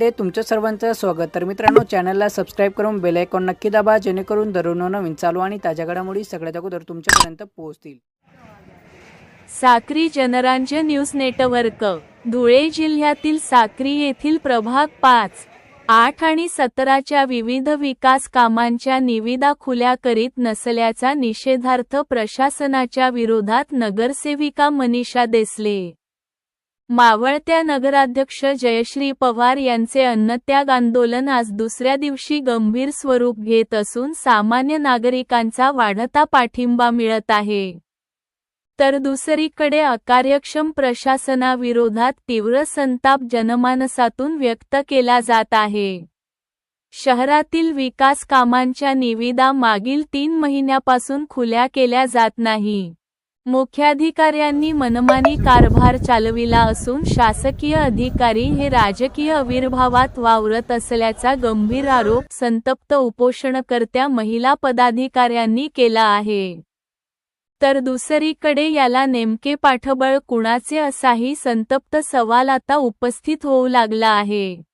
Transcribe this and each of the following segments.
ते तुमचं सर्वांचं स्वागत. तर मित्रांनो चॅनलला सबस्क्राईब करून बेल आयकॉन नक्की दाबा जेणेकरून दररोज नवीन चालू आणि ताज्या घडामोडी सगळ्यात अगोदर तुमच्यापर्यंत पोहोचतील. साक्री जनरांज न्यूज नेटवर्क धुळे जिल्ह्यातील साक्री येथील प्रभाग पाच आठ आणि सतराच्या विविध विकास कामांच्या निविदा खुल्या करीत नसल्याचा निषेधार्थ प्रशासनाच्या विरोधात नगरसेविका मनीषा देसले. मावळत्या नगराध्यक्ष जयश्री पवार यांचे अन्नत्याग आंदोलन आज दुसऱ्या दिवशी गंभीर स्वरूप घेत असून सामान्य नागरिकांचा वाढता पाठिंबा मिळत आहे. तर दुसरीकडे अकार्यक्षम प्रशासनाविरोधात तीव्र संताप जनमानसातून व्यक्त केला जात आहे. शहरातील विकास कामांच्या निविदा मागील तीन महिन्यापासून खुल्या केल्या जात नाही. मुख्याधिकाऱ्यांनी मनमानी कारभार चालविला असून शासकीय अधिकारी हे राजकीय आविर्भावात वावरत असल्याचा गंभीर आरोप संतप्त उपोषणकर्त्या महिला पदाधिकाऱ्यांनी केला आहे. तर दुसरीकडे याला नेमके पाठबळ कुणाचे असाही संतप्त सवाल आता उपस्थित होऊ लागला आहे.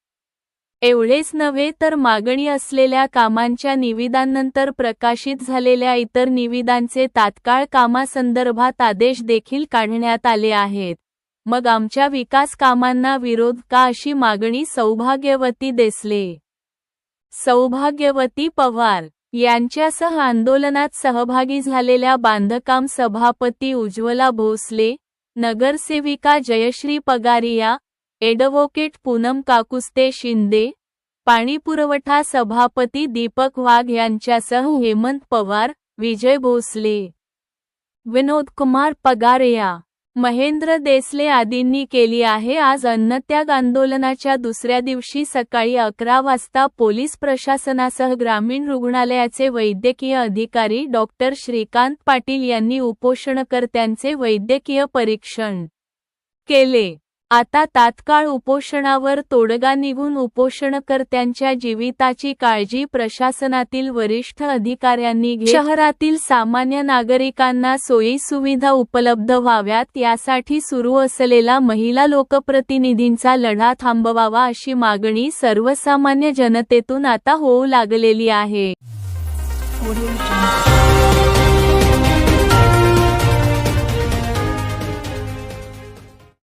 एवढेच नव्हे तर मागणी असलेल्या कामांच्या निविदांनंतर प्रकाशित झालेल्या इतर निविदांचे तात्काळ कामासंदर्भात आदेश देखील काढण्यात आले आहेत. मग आमच्या विकास कामांना विरोध का अशी मागणी सौभाग्यवती देसले? सौभाग्यवती पवार यांच्यासह आंदोलनात सहभागी झालेल्या बांधकाम सभापती उज्ज्वला भोसले नगरसेविका जयश्री पगारिया एडव्होकेट पूनम काकुस्ते शिंदे पाणीपुरवठा सभापती दीपक वाघ यांच्यासह हेमंत पवार विजय भोसले विनोद कुमार पगारिया महेंद्र देसले आदींनी केली आहे. आज अन्नत्याग आंदोलनाच्या दुसऱ्या दिवशी सकाळी अकरा वाजता पोलीस प्रशासनासह ग्रामीण रुग्णालयाचे वैद्यकीय अधिकारी डॉक्टर श्रीकांत पाटील यांनी उपोषणकर्त्यांचे वैद्यकीय परीक्षण केले. आता तात्काळ उपोषणावर तोडगा निघून उपोषणकर्त्यांच्या जीविताची काळजी प्रशासनातील वरिष्ठ अधिकाऱ्यांनी घेत शहरातील सामान्य नागरिकांना सोयी सुविधा उपलब्ध व्हाव्यात यासाठी सुरू असलेला महिला लोकप्रतिनिधींचा लढा थांबवावा अशी मागणी सर्वसामान्य जनतेतून आता होऊ लागलेली आहे.